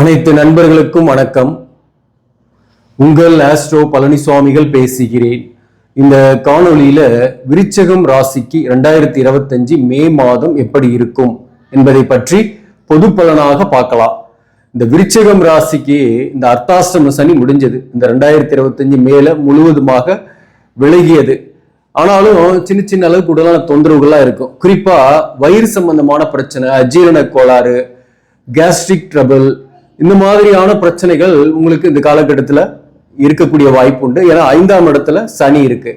அனைத்து நண்பர்களுக்கும் வணக்கம். உங்கள் ஆஸ்ட்ரோ பழனிசுவாமிகள் பேசுகிறேன். இந்த காணொளியில விருச்சகம் ராசிக்கு இரண்டாயிரத்தி இருபத்தஞ்சு மே மாதம் எப்படி இருக்கும் என்பதை பற்றி பொது பலனாக பார்க்கலாம். இந்த விருச்சகம் ராசிக்கு இந்த அர்த்தாஷ்டம சனி முடிஞ்சது. இந்த ரெண்டாயிரத்தி இருபத்தஞ்சு மேல முழுவதுமாக விலகியது. ஆனாலும் சின்ன சின்ன அளவுக்கு உடலான தொந்தரவுகள்லாம் இருக்கும். குறிப்பா வயிறு சம்பந்தமான பிரச்சனை அஜீரண கோளாறு கேஸ்ட்ரிக் ட்ரபிள் இந்த மாதிரியான பிரச்சனைகள் உங்களுக்கு இந்த காலகட்டத்தில் இருக்கக்கூடிய வாய்ப்பு உண்டு ஏன்னா ஐந்தாம் இடத்துல சனி இருக்கு.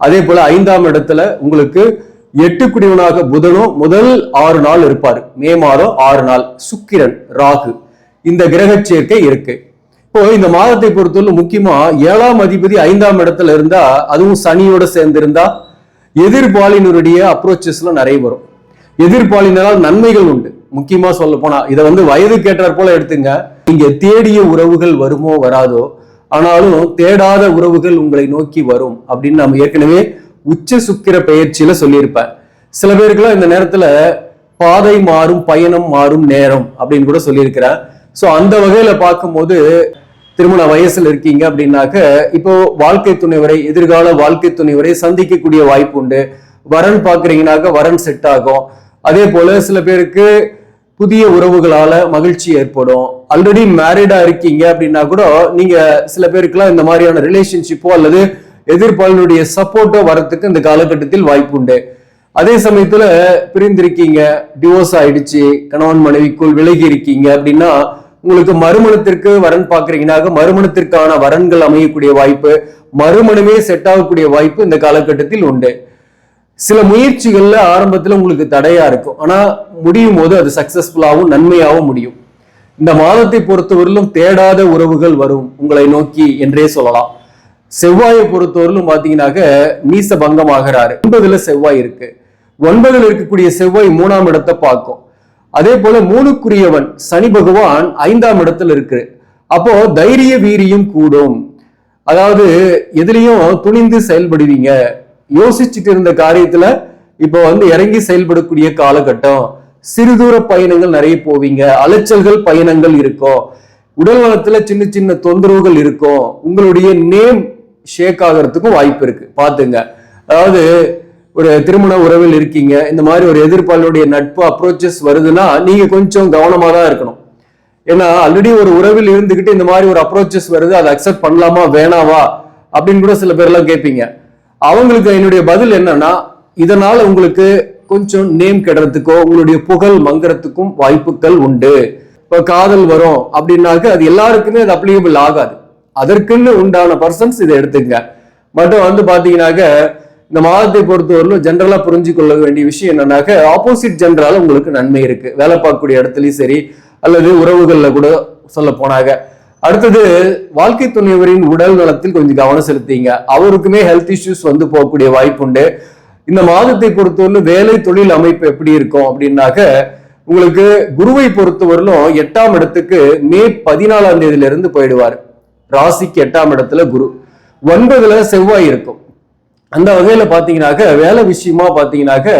அதே போல ஐந்தாம் இடத்துல உங்களுக்கு எட்டு குடிவனாக புதனும் முதல் ஆறு நாள் இருப்பார். மே மாதம் ஆறு நாள் சுக்கிரன் ராகு. இந்த கிரக சேர்க்கை இருக்கு. இப்போ இந்த மாதத்தை பொறுத்தவரை முக்கியமா ஏழாம் அதிபதி ஐந்தாம் இடத்துல இருந்தா அதுவும் சனியோட சேர்ந்து இருந்தா எதிர்பாலினருடைய அப்ரோச்சஸ்லாம் நிறைய வரும். எதிர்பாலினரால் நன்மைகள் உண்டு. முக்கியமா சொல்ல போனா இதை வந்து வயது கேட்டார் போல எடுத்துங்க. நீங்க தேடிய உறவுகள் வருமோ வராதோ ஆனாலும் தேடாத உறவுகள் உங்களை நோக்கி வரும் அப்படின்னு நம்ம ஏற்கனவே உச்ச சுக்கிர பெயர்ச்சியில சொல்லியிருப்பேன். சில பேருக்குலாம் இந்த நேரத்துல பாதை மாறும் பயணம் மாறும் நேரம் அப்படின்னு கூட சொல்லியிருக்கிறேன் ஸோ அந்த வகையில பார்க்கும்போது திருமண வயசுல இருக்கீங்க அப்படின்னாக்க இப்போ வாழ்க்கை துணைவரை எதிர்கால வாழ்க்கை துணைவரை சந்திக்கக்கூடிய வாய்ப்பு உண்டு. வரன் பாக்குறீங்கன்னாக்க வரன் செட் ஆகும். அதே போல சில பேருக்கு புதிய உறவுகளால மகிழ்ச்சி ஏற்படும். ஆல்ரெடி மேரிடா இருக்கீங்க அப்படின்னா கூட நீங்க சில பேருக்குலாம் இந்த மாதிரியான ரிலேஷன்ஷிப்போ அல்லது எதிர்ப்பாளனுடைய சப்போர்ட்டோ வரத்துக்கு இந்த காலகட்டத்தில் வாய்ப்பு உண்டு. அதே சமயத்துல பிரிந்திருக்கீங்க டிவோர்ஸ் ஆயிடுச்சு கணவன் மனைவிக்குள் விலகி இருக்கீங்க அப்படின்னா உங்களுக்கு மறுமணத்திற்கு வரன் பாக்குறீங்கன்னாக்க மறுமணத்திற்கான வரன்கள் அமையக்கூடிய வாய்ப்பு மறுமணமே செட் ஆகக்கூடிய வாய்ப்பு இந்த காலகட்டத்தில் உண்டு. சில முயற்சிகளில் ஆரம்பத்தில் உங்களுக்கு தடையாக இருக்கும். ஆனால் முடியும் போது அது சக்ஸஸ்ஃபுல்லாகவும் நன்மையாகவும் முடியும். இந்த மாதத்தை பொறுத்தவரையிலும் தேடாத உறவுகள் வரும் உங்களை நோக்கி என்றே சொல்லலாம். செவ்வாயை பொறுத்தவரையிலும் பார்த்தீங்கன்னாக்க நீச பங்கம் ஆகிறாரு ஒன்பதுல செவ்வாய் இருக்கு. ஒன்பதுல இருக்கக்கூடிய செவ்வாய் மூணாம் இடத்தை பார்க்கும். அதே போல மூணுக்குரியவன் சனி பகவான் ஐந்தாம் இடத்துல இருக்கு. அப்போ தைரிய வீரியம் கூடும். அதாவது எதுலையும் துணிந்து செயல்படுவீங்க. யோசிச்சுட்டு இருந்த காரியத்துல இப்போ வந்து இறங்கி செயல்படக்கூடிய காலகட்டம். சிறுதூர பயணங்கள் நிறைய போவீங்க. அலைச்சல்கள் பயணங்கள் இருக்கும். உடல் நலத்துல சின்ன சின்ன தொந்தரவுகள் இருக்கும். உங்களுடைய நேம் ஷேக் ஆகிறதுக்கும் வாய்ப்பு இருக்கு. பாத்துங்க அதாவது ஒரு திருமண உறவில் இருக்கீங்க. இந்த மாதிரி ஒரு எதிர்ப்பாளருடைய நட்பு அப்ரோச்சஸ் வருதுன்னா நீங்க கொஞ்சம் கவனமா தான் இருக்கணும். ஏன்னா ஆல்ரெடி ஒரு உறவில் இருந்துகிட்டு இந்த மாதிரி ஒரு அப்ரோச்சஸ் வருது. அதை அக்செப்ட் பண்ணலாமா? வேணாவா? அப்படின்னு கூட சில பேர்லாம் கேட்பீங்க. அவங்களுக்கு என்னுடைய பதில் என்னன்னா இதனால உங்களுக்கு கொஞ்சம் நேம் கெடுறதுக்கோ உங்களுடைய புகழ் மங்குறதுக்கும் வாய்ப்புகள் உண்டு. இப்ப காதல் வரும் அப்படின்னாக்க அது எல்லாருக்குமே அது அப்ளிகபிள் ஆகாது. அதற்குன்னு உண்டான பர்சன்ஸ் இதை எடுத்துங்க மட்டும் வந்து பாத்தீங்கன்னாக்க இந்த மாதத்தை பொறுத்தவரையிலும் ஜென்ரலா புரிஞ்சு கொள்ள வேண்டிய விஷயம் என்னன்னாக்க ஆப்போசிட் ஜென்ரலால உங்களுக்கு நன்மை இருக்கு. வேலை பார்க்கக்கூடிய இடத்துலயும் சரி அல்லது உறவுகள்ல கூட சொல்ல போனாங்க அடுத்தது வாழ்க்கை துணைவரின் உடல் நலத்தில் கொஞ்சம் கவனம் செலுத்திங்க. அவருக்குமே ஹெல்த் இஷ்யூஸ் வந்து போகக்கூடிய வாய்ப்பு உண்டு. இந்த மாதத்தை பொறுத்தவரை வேலை தொழில் அமைப்பு எப்படி இருக்கும் அப்படின்னாக்க உங்களுக்கு குருவை பொறுத்தவரையிலும் எட்டாம் இடத்துக்கு மே பதினாலாம் தேதியில இருந்து போயிடுவார். ராசிக்கு எட்டாம் இடத்துல குரு. ஒன்பதுல செவ்வாய் இருக்கும். அந்த வகையில பாத்தீங்கன்னாக்க வேலை விஷயமா பாத்தீங்கன்னாக்க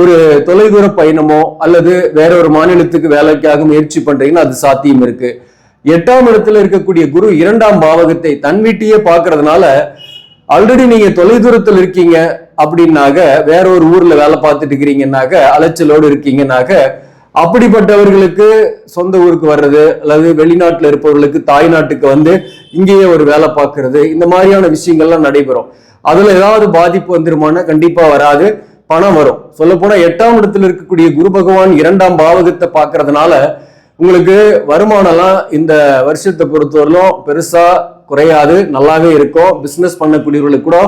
ஒரு தொலைதூர பயணமோ அல்லது வேற ஒரு மாநிலத்துக்கு வேலைக்காக முயற்சி பண்றீங்கன்னா அது சாத்தியம் இருக்கு. எட்டாம் இடத்துல இருக்கக்கூடிய குரு இரண்டாம் பாவகத்தை தன் வீட்டையே பார்க்கறதுனால ஆல்ரெடி நீங்க தொலைதூரத்தில் இருக்கீங்க அப்படின்னாக்க வேற ஒரு ஊர்ல வேலை பார்த்துட்டு இருக்கிறீங்கன்னாக்க அலைச்சலோடு இருக்கீங்கன்னாக்க அப்படிப்பட்டவர்களுக்கு சொந்த ஊருக்கு வர்றது அல்லது வெளிநாட்டுல இருப்பவர்களுக்கு தாய் நாட்டுக்கு வந்து இங்கேயே ஒரு வேலை பார்க்கறது இந்த மாதிரியான விஷயங்கள்லாம் நடைபெறும். அதுல ஏதாவது பாதிப்பு வந்துருமானா கண்டிப்பா வராது பணம் வரும். சொல்ல போனா எட்டாம் இடத்துல இருக்கக்கூடிய குரு பகவான் இரண்டாம் பாவகத்தை பார்க்கறதுனால உங்களுக்கு வருமானம்லாம் இந்த வருஷத்தை பொறுத்தவரையிலும் பெருசா குறையாது நல்லாவே இருக்கும். பிசினஸ் பண்ணக்கூடியவர்களுக்கு கூட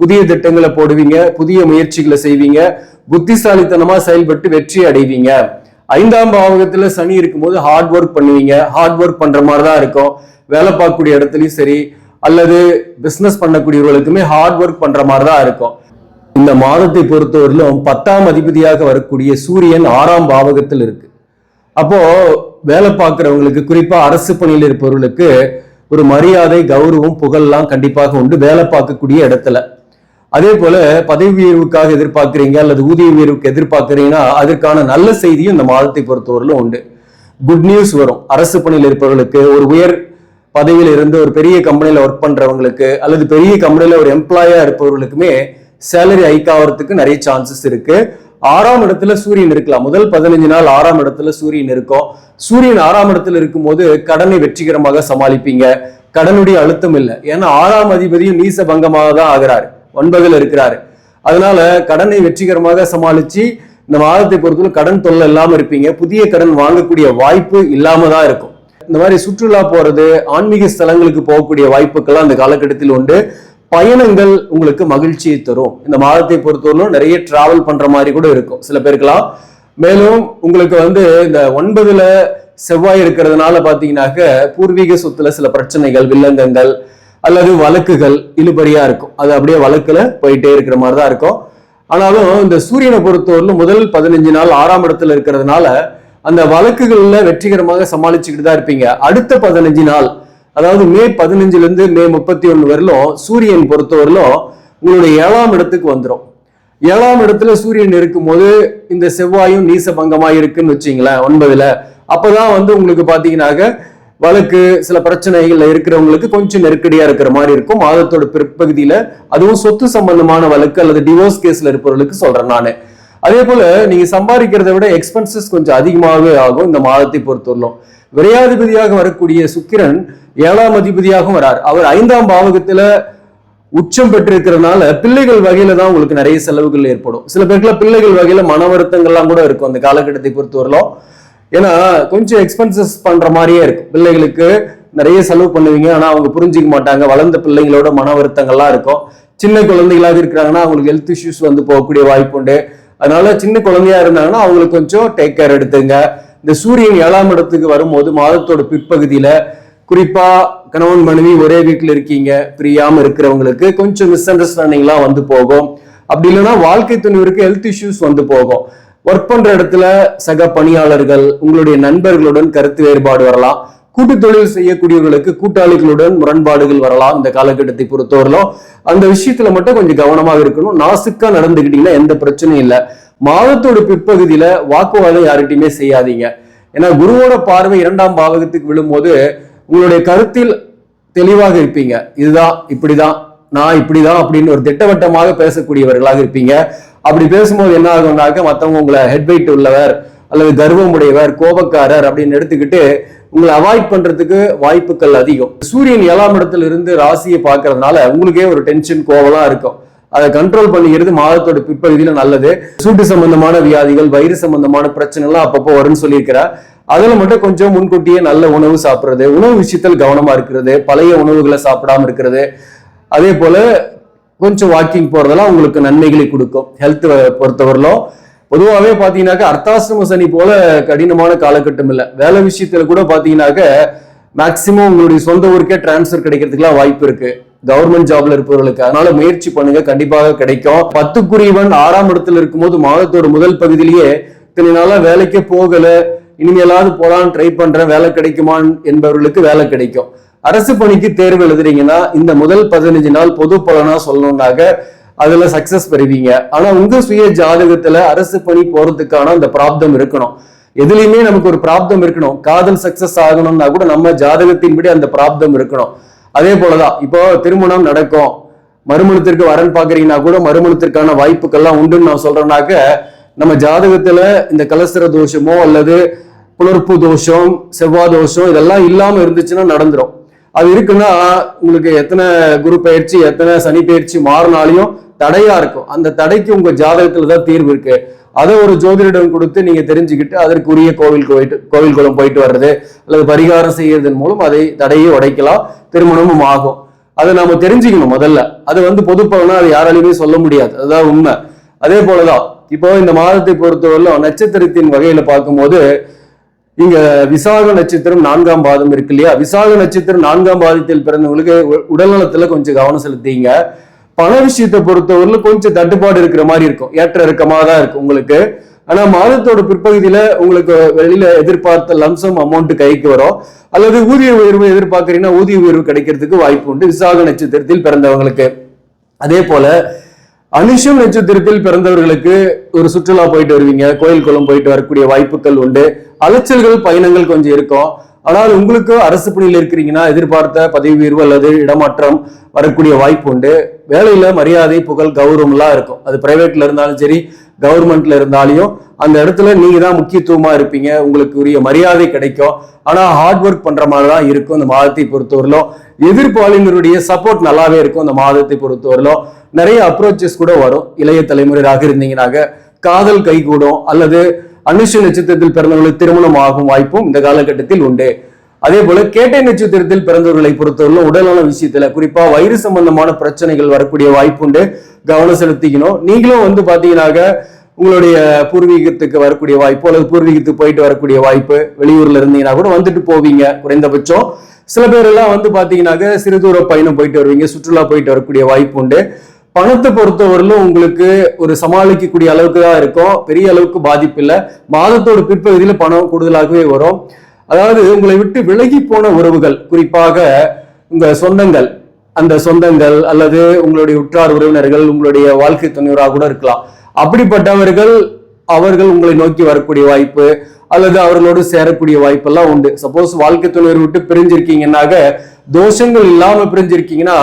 புதிய திட்டங்களை போடுவீங்க புதிய முயற்சிகளை செய்வீங்க. புத்திசாலித்தனமா செயல்பட்டு வெற்றி அடைவீங்க. ஐந்தாம் பாவகத்துல சனி இருக்கும்போது ஹார்ட் ஒர்க் பண்ணுவீங்க. ஹார்ட் ஒர்க் பண்ற மாதிரி தான் இருக்கும். வேலை பார்க்கக்கூடிய இடத்துலயும் சரி அல்லது பிசினஸ் பண்ணக்கூடியவர்களுக்குமே ஹார்ட் ஒர்க் பண்ற மாதிரி தான் இருக்கும். இந்த மாதத்தை பொறுத்தவரையிலும் பத்தாம் அதிபதியாக வரக்கூடிய சூரியன் ஆறாம் பாவகத்தில் இருக்கு. அப்போ வேலை பார்க்குறவங்களுக்கு குறிப்பா அரசு பணியில் இருப்பவர்களுக்கு ஒரு மரியாதை கௌரவம் புகழ்லாம் கண்டிப்பாக உண்டு வேலை பார்க்கக்கூடிய இடத்துல. அதே போல பதவி உயர்வுக்காக எதிர்பார்க்குறீங்க அல்லது ஊதிய உயர்வுக்கு எதிர்பார்க்குறீங்கன்னா அதற்கான நல்ல செய்தியும் இந்த மாதத்தை பொறுத்தவரையிலும் உண்டு. குட் நியூஸ் வரும். அரசு பணியில் இருப்பவர்களுக்கு ஒரு உயர் பதவியில் இருந்து ஒரு பெரிய கம்பெனியில் ஒர்க் பண்றவங்களுக்கு அல்லது பெரிய கம்பெனியில் ஒரு எம்ப்ளாயா இருப்பவர்களுக்குமே சேலரி ஹைக் ஆகிறதுக்கு நிறைய சான்சஸ் இருக்கு. ஆறாம் இடத்துல சூரியன் இருக்கலாம். முதல் பதினஞ்சு நாள் ஆறாம் இடத்துல சூரியன் இருக்கும். சூரியன் ஆறாம் இடத்துல இருக்கும்போது கடனை வெற்றிகரமாக சமாளிப்பீங்க. கடனுடைய அழுத்தம் இல்லை. ஏன்னா ஆறாம் அதிபதியும் நீச பங்கமாக தான் ஆகிறாரு. ஒன்பதுல இருக்கிறாரு. அதனால கடனை வெற்றிகரமாக சமாளிச்சு இந்த மாதத்தை பொறுத்தவரை கடன் தொல்லை இல்லாம இருப்பீங்க. புதிய கடன் வாங்கக்கூடிய வாய்ப்பு இல்லாம தான் இருக்கும். இந்த மாதிரி சுற்றுலா போறது ஆன்மீக ஸ்தலங்களுக்கு போகக்கூடிய வாய்ப்புகள்லாம் அந்த காலகட்டத்தில் உண்டு. பயணங்கள் உங்களுக்கு மகிழ்ச்சியை தரும். இந்த மாதத்தை பொறுத்தவரையிலும் நிறைய டிராவல் பண்ற மாதிரி கூட இருக்கும். சில பேருக்கெல்லாம். மேலும் உங்களுக்கு வந்து இந்த ஒன்பதுல செவ்வாய் இருக்கிறதுனால பாத்தீங்கன்னாக்க பூர்வீக சொத்துல சில பிரச்சனைகள் வில்லங்கங்கள் அல்லது வழக்குகள் இழுபறியா இருக்கும். அது அப்படியே வழக்குல போயிட்டே இருக்கிற மாதிரி தான் இருக்கும். ஆனாலும் இந்த சூரியனை பொறுத்தவரையிலும் முதல் பதினஞ்சு நாள் ஆறாம் இடத்துல இருக்கிறதுனால அந்த வழக்குகள்ல வெற்றிகரமாக சமாளிச்சுக்கிட்டு தான் இருப்பீங்க. அடுத்த பதினஞ்சு நாள் அதாவது மே பதினஞ்சுல இருந்து மே முப்பத்தி ஒன்னு வரலும் சூரியன் பொறுத்தவரையிலும் உங்களுடைய ஏழாம் இடத்துக்கு வந்துடும் ஏழாம் இடத்துல சூரியன் இருக்கும்போது இந்த செவ்வாயும் நீச பங்கமா இருக்குன்னு வச்சுங்களேன் ஒன்பதுல. அப்பதான் வந்து உங்களுக்கு பாத்தீங்கன்னாக்க வழக்கு சில பிரச்சனைகள்ல இருக்கிறவங்களுக்கு கொஞ்சம் நெருக்கடியா இருக்கிற மாதிரி இருக்கும். மாதத்தோட பிற்பகுதியில அதுவும் சொத்து சம்பந்தமான வழக்கு அல்லது டிவோர்ஸ் கேஸ்ல இருப்பவர்களுக்கு சொல்றேன் நானு. அதே போல நீங்க சம்பாதிக்கிறத விட எக்ஸ்பென்சஸ் கொஞ்சம் அதிகமாகவே ஆகும் இந்த மாதத்தை பொறுத்தவரையிலும் விரையாதிபதியாக வரக்கூடிய சுக்கிரன் ஏழாம் அதிபதியாகவும் வரார். அவர் ஐந்தாம் பாவகத்துல உச்சம் பெற்றிருக்கிறதுனால பிள்ளைகள் வகையில தான் உங்களுக்கு நிறைய செலவுகள் ஏற்படும். சில பேருக்குலாம் பிள்ளைகள் வகையில மன வருத்தங்கள்லாம் கூட இருக்கும் அந்த காலகட்டத்தை பொறுத்தவரையிலும். ஏன்னா கொஞ்சம் எக்ஸ்பென்சஸ் பண்ற மாதிரியே இருக்கும். பிள்ளைகளுக்கு நிறைய செலவு பண்ணுவீங்க. ஆனா அவங்க புரிஞ்சிக்க மாட்டாங்க. வளர்ந்த பிள்ளைங்களோட மன வருத்தங்கள்லாம் இருக்கும். சின்ன குழந்தைகளாக இருக்கிறாங்கன்னா அவங்களுக்கு ஹெல்த் இஷ்யூஸ் வந்து போகக்கூடிய வாய்ப்பு உண்டு. அதனால சின்ன குழந்தையா இருந்தாங்கன்னா அவங்களுக்கு கொஞ்சம் டேக் கேர் எடுத்துங்க. இந்த சூரியன் ஏழாம் இடத்துக்கு வரும்போது மாதத்தோட பிற்பகுதியில குறிப்பா கணவன் மனைவி ஒரே வீட்டில் இருக்கீங்க பிரியாம இருக்கிறவங்களுக்கு கொஞ்சம் மிஸ் அண்டர்ஸ்டாண்டிங்லாம் வந்து போகும். அப்படி இல்லைன்னா வாழ்க்கை துணிவருக்கு ஹெல்த் இஷ்யூஸ் வந்து போகும். ஒர்க் பண்ற இடத்துல சக பணியாளர்கள் உங்களுடைய நண்பர்களுடன் கருத்து வேறுபாடு வரலாம். கூட்டு தொழில் செய்யக்கூடியவர்களுக்கு கூட்டாளிகளுடன் முரண்பாடுகள் வரலாம் இந்த காலகட்டத்தை பொறுத்தவரையிலும். அந்த விஷயத்துல மட்டும் கொஞ்சம் கவனமாக இருக்கணும். நாசுக்கா நடந்துக்கிட்டீங்கன்னா எந்த பிரச்சனையும் இல்லை. மாதத்தோட பிற்பகுதியில வாக்குவாதம் யார்கிட்டயுமே செய்யாதீங்க. ஏன்னா குருவோட பார்வை இரண்டாம் பாவகத்துக்கு விழும்போது உங்களுடைய கருத்தில் தெளிவாக இருப்பீங்க. இதுதான் இப்படிதான் நான் இப்படிதான் அப்படின்னு ஒரு திட்டவட்டமாக பேசக்கூடியவர்களாக இருப்பீங்க. அப்படி பேசும்போது என்ன ஆகும்னாக்க மற்றவங்க உங்களை ஹெட்வைட் உள்ளவர் அல்லது கர்வம் உடையவர் கோபக்காரர் அப்படின்னு எடுத்துக்கிட்டு உங்களை அவாய்ட் பண்றதுக்கு வாய்ப்புகள் அதிகம். சூரியன் ஏழாம் இடத்துல இருந்து ராசியை பார்க்கறதுனால உங்களுக்கே ஒரு டென்ஷன் கோவலாம் இருக்கும். அதை கண்ட்ரோல் பண்ணிக்கிறது மாதத்தோட பிற்பகுதியில நல்லது. சூட்டு சம்பந்தமான வியாதிகள் வயிறு சம்பந்தமான பிரச்சனைகள்லாம் அப்பப்போ வரும்னு சொல்லியிருக்கிறார். அதில் மட்டும் கொஞ்சம் முன்கூட்டியே நல்ல உணவு சாப்பிட்றது உணவு விஷயத்தில் கவனமாக இருக்கிறது பழைய உணவுகளை சாப்பிடாம இருக்கிறது. அதே போல கொஞ்சம் வாக்கிங் போகிறதெல்லாம் உங்களுக்கு நன்மைகளை கொடுக்கும். ஹெல்த் பொறுத்தவரையிலும். பொதுவாகவே பார்த்தீங்கன்னாக்க அர்த்தாசிரம சனி போல கடினமான காலகட்டம் இல்லை. வேலை விஷயத்தில் கூட பார்த்தீங்கன்னாக்க மேக்சிமம் உங்களுடைய சொந்த ஊருக்கே டிரான்ஸ்ஃபர் கிடைக்கிறதுக்குலாம் வாய்ப்பு இருக்குது கவர்மெண்ட் ஜாப்ல இருப்பவர்களுக்கு அதனால முயற்சி பண்ணுங்க. கண்டிப்பாக கிடைக்கும். பத்துக்குரியவன் ஆறாம் இடத்துல இருக்கும்போது மாதத்தோட முதல் பகுதியிலேயே இத்தனை நாளா வேலைக்கே போகல. இனிமேலாவது போலான்னு ட்ரை பண்றேன். வேலை கிடைக்குமான் என்பவர்களுக்கு வேலை கிடைக்கும். அரசு பணிக்கு தேர்வு எழுதுறீங்கன்னா இந்த முதல் பதினஞ்சு நாள் பொது பலனா சொல்லணும்னாக்க அதுல சக்சஸ் பெறுவீங்க. ஆனா உங்க சுய ஜாதகத்துல அரசு பணி போறதுக்கான அந்த பிராப்தம் இருக்கணும். எதுலையுமே நமக்கு ஒரு பிராப்தம் இருக்கணும். காதல் சக்சஸ் ஆகணும்னா கூட நம்ம ஜாதகத்தின்படி அந்த பிராப்தம் இருக்கணும். அதே போலதான் இப்போ திருமணம் நடக்கும். மறுமணத்திற்கு வரன் பாக்குறீங்கன்னா கூட மறுமணத்திற்கான வாய்ப்புகள்லாம் உண்டுன்னு நான் சொல்றேன்னாக்க நம்ம ஜாதகத்துல இந்த கலசர தோஷமோ அல்லது புலர்ப்பு தோஷம் செவ்வாய் தோஷம் இதெல்லாம் இல்லாம இருந்துச்சுன்னா நடந்துரும். அது இருக்குன்னா உங்களுக்கு எத்தனை குரு பயிற்சி எத்தனை சனி பயிற்சி மாறினாலையும் தடையா இருக்கும். அந்த தடைக்கு உங்க ஜாதகத்துல தான் தீர்வு இருக்கு. அதை ஒரு ஜோதிடம் கொடுத்து நீங்க தெரிஞ்சுக்கிட்டு அதற்குரிய கோவில் போயிட்டு கோவில் குளம் போயிட்டு வர்றது அல்லது பரிகாரம் செய்யறதன் மூலம் அதை தடையை உடைக்கலாம் திருமணமும் ஆகும். அதை நாம தெரிஞ்சுக்கணும் முதல்ல. அது வந்து பொதுப்பலனா அது யாராலையுமே சொல்ல முடியாது. அதுதான் உண்மை. அதே போலதான் இப்போ இந்த மாதத்தை பொறுத்தவரை நட்சத்திரத்தின் வகையில பார்க்கும்போது இங்க விசாக நட்சத்திரம் நான்காம் பாதம் இருக்கு இல்லையா? விசாக நட்சத்திரம் நான்காம் பாதத்தில் பிறந்தவங்களுக்கு உடல்நலத்துல கொஞ்சம் கவனம் செலுத்திங்க. பண விஷயத்தை பொறுத்தவரையில கொஞ்சம் தட்டுப்பாடு இருக்கிற மாதிரி இருக்கும். ஏற்ற இறக்கமா தான் இருக்கும் உங்களுக்கு. ஆனா மாதத்தோட பிற்பகுதியில உங்களுக்கு வெளியில எதிர்பார்த்த லம்சம் அமௌண்ட் கைக்கு வரும். அல்லது ஊதிய உயர்வு எதிர்பார்க்கறீங்கன்னா ஊதிய உயர்வு கிடைக்கிறதுக்கு வாய்ப்பு உண்டு. விசாக நட்சத்திரத்தில் பிறந்தவங்களுக்கு. அதே போல அனுஷம் நட்சத்திரத்தில் பிறந்தவர்களுக்கு ஒரு சுற்றுலா போயிட்டு வருவீங்க. கோயில் குளம் போயிட்டு வரக்கூடிய வாய்ப்புகள் உண்டு. அலைச்சல்கள் பயணங்கள் கொஞ்சம் இருக்கும். ஆனால் உங்களுக்கு அரசு பணியில் இருக்கிறீங்கன்னா எதிர்பார்த்த பதவி உயர்வு அல்லது இடமாற்றம் வரக்கூடிய வாய்ப்பு உண்டு. வேலையில மரியாதை புகழ் கௌரவம்லாம் இருக்கும். அது பிரைவேட்ல இருந்தாலும் சரி கவர்மெண்ட்ல இருந்தாலையும் அந்த இடத்துல நீங்க தான் முக்கியத்துவமா இருப்பீங்க. உங்களுக்கு உரிய மரியாதை கிடைக்கும். ஆனா ஹார்ட் ஒர்க் பண்ற மாதிரி தான் இருக்கும் இந்த மாதத்தை பொறுத்தவரையிலும். எதிர்ப்பாளினருடைய சப்போர்ட் நல்லாவே இருக்கும் இந்த மாதத்தை பொறுத்தவரையிலும். நிறைய அப்ரோச்சஸ் கூட வரும். இளைய தலைமுறையாக இருந்தீங்கன்னாக்க காதல் கைகூடும் அல்லது அனுஷ நட்சத்திரத்தில் பிறந்தவர்களுக்கு திருமணம் ஆகும் வாய்ப்பும் இந்த காலகட்டத்தில் உண்டு. அதே போல கேட்டை நட்சத்திரத்தில் பிறந்தவர்களை பொறுத்தவரை உடல்நல விஷயத்துல குறிப்பா வயிறு சம்பந்தமான பிரச்சனைகள் வரக்கூடிய வாய்ப்பு உண்டு. கவனம் செலுத்திக்கணும். நீங்களும் வந்து பாத்தீங்கன்னாக்க உங்களுடைய பூர்வீகத்துக்கு வரக்கூடிய வாய்ப்பு அல்லது பூர்வீகத்துக்கு போயிட்டு வரக்கூடிய வாய்ப்பு வெளியூர்ல இருந்தீங்கன்னா கூட வந்துட்டு போவீங்க குறைந்தபட்சம். சில பேர் எல்லாம் வந்து பாத்தீங்கன்னாக்க சிறு தூர பயணம் போயிட்டு வருவீங்க சுற்றுலா போயிட்டு வரக்கூடிய வாய்ப்பு உண்டு. பணத்தை பொறுத்தவரையிலும் உங்களுக்கு ஒரு சமாளிக்கக்கூடிய அளவுக்கு தான் இருக்கும். பெரிய அளவுக்கு பாதிப்பு இல்லை. மாதத்தோட பிற்பகுதியில் பணம் கூடுதலாகவே வரும். அதாவது உங்களை விட்டு விலகி போன உறவுகள் குறிப்பாக உங்க சொந்தங்கள் அந்த சொந்தங்கள் அல்லது உங்களுடைய உற்றார் உறவினர்கள் உங்களுடைய வாழ்க்கை துணைவராக கூட இருக்கலாம். அப்படிப்பட்டவர்கள் அவர்கள் உங்களை நோக்கி வரக்கூடிய வாய்ப்பு அல்லது அவர்களோடு சேரக்கூடிய வாய்ப்பெல்லாம் உண்டு. சப்போஸ் வாழ்க்கை துணைவர் விட்டு பிரிஞ்சிருக்கீங்கன்னாக தோஷங்கள் இல்லாமல் பிரிஞ்சிருக்கீங்கன்னா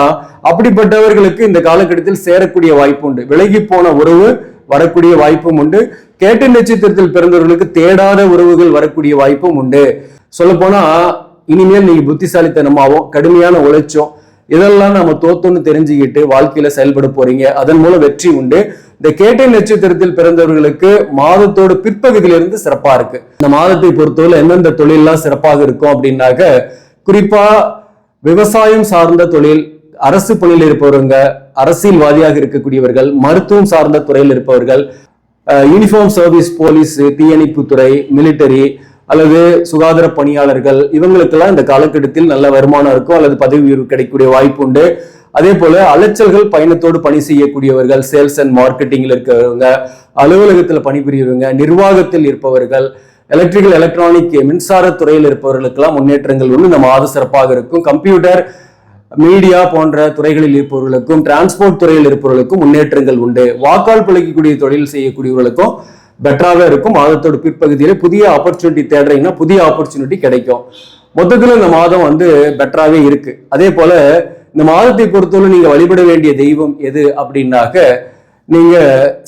அப்படிப்பட்டவர்களுக்கு இந்த காலகட்டத்தில் சேரக்கூடிய வாய்ப்பு உண்டு. விலகி போன உறவு வரக்கூடிய வாய்ப்பும் உண்டு. கேட்டு நட்சத்திரத்தில் பிறந்தவர்களுக்கு தேடாத உறவுகள் வரக்கூடிய வாய்ப்பும் உண்டு. சொல்ல போனா இனிமேல் நீங்க புத்திசாலித்தனமாவும் கடுமையான உழைச்சோம் இதெல்லாம் நம்ம தோத்தோன்னு தெரிஞ்சுக்கிட்டு வாழ்க்கையில செயல்பட போறீங்க. அதன் மூலம் வெற்றி உண்டு. இந்த கேட்டை நட்சத்திரத்தில் பிறந்தவர்களுக்கு மாதத்தோட பிற்பகுதியிலிருந்து சிறப்பா இருக்கு. இந்த மாதத்தை பொறுத்தவரை எந்தெந்த தொழிலெல்லாம் சிறப்பாக இருக்கும் அப்படின்னாக்க குறிப்பா விவசாயம் சார்ந்த தொழில் அரசு பணியில் இருப்பவருங்க அரசியல்வாதியாக இருக்கக்கூடியவர்கள் மருத்துவம் சார்ந்த துறையில் இருப்பவர்கள் யூனிஃபார்ம் சர்வீஸ் போலீஸ் தீயணைப்புத்துறை மிலிட்டரி அல்லது சுகாதார பணியாளர்கள் இவங்களுக்கெல்லாம் இந்த காலகட்டத்தில் நல்ல வருமானம் இருக்கும் அல்லது பதவி உயர்வு கிடைக்கக்கூடிய வாய்ப்பு உண்டு. அதே போல அலைச்சல்கள் பயணத்தோடு பணி செய்யக்கூடியவர்கள் சேல்ஸ் அண்ட் மார்க்கெட்டிங்ல இருக்கிறவங்க அலுவலகத்தில் பணிபுரியவங்க நிர்வாகத்தில் இருப்பவர்கள் எலக்ட்ரிக்கல் எலக்ட்ரானிக் மின்சார துறையில் இருப்பவர்களுக்கெல்லாம் முன்னேற்றங்கள் வந்து இந்த மாதம் சிறப்பாக இருக்கும். கம்ப்யூட்டர் மீடியா போன்ற துறைகளில் இருப்பவர்களுக்கும் டிரான்ஸ்போர்ட் துறையில் இருப்பவர்களுக்கும் முன்னேற்றங்கள் உண்டு. வாக்கால் பிழைக்கக்கூடிய தொழில் செய்யக்கூடியவர்களுக்கும் பெட்டராக இருக்கும். மாதத்தோட பிற்பகுதியில் புதிய ஆப்பர்ச்சுனிட்டி தேடுறீங்கன்னா புதிய ஆப்பர்ச்சுனிட்டி கிடைக்கும். மொத்தத்தில் இந்த மாதம் வந்து பெட்டராகவே இருக்கு. அதே போல இந்த மாதத்தை பொறுத்தவரை நீங்க வழிபட வேண்டிய தெய்வம் எது அப்படின்னாக்க நீங்க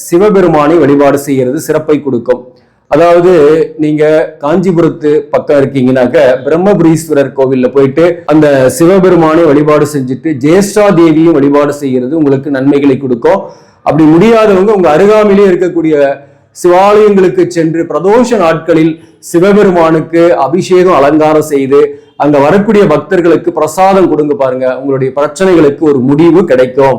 சிவபெருமானை வழிபாடு செய்யறது சிறப்பை கொடுக்கும். அதாவது நீங்க காஞ்சிபுரத்து பக்கம் இருக்கீங்கன்னாக்க பிரம்மபுரீஸ்வரர் கோவில்ல போயிட்டு அந்த சிவபெருமானை வழிபாடு செஞ்சுட்டு ஜேஷ்டா தேவியும் வழிபாடு செய்கிறது உங்களுக்கு நன்மைகளை கொடுக்கும். அப்படி முடியாதவங்க உங்க அருகாமையிலே இருக்கக்கூடிய சிவாலயங்களுக்கு சென்று பிரதோஷ நாட்களில் சிவபெருமானுக்கு அபிஷேகம் அலங்காரம் செய்து அங்க வரக்கூடிய பக்தர்களுக்கு பிரசாதம் கொடுங்க பாருங்க. உங்களுடைய பிரச்சனைகளுக்கு ஒரு முடிவு கிடைக்கும்.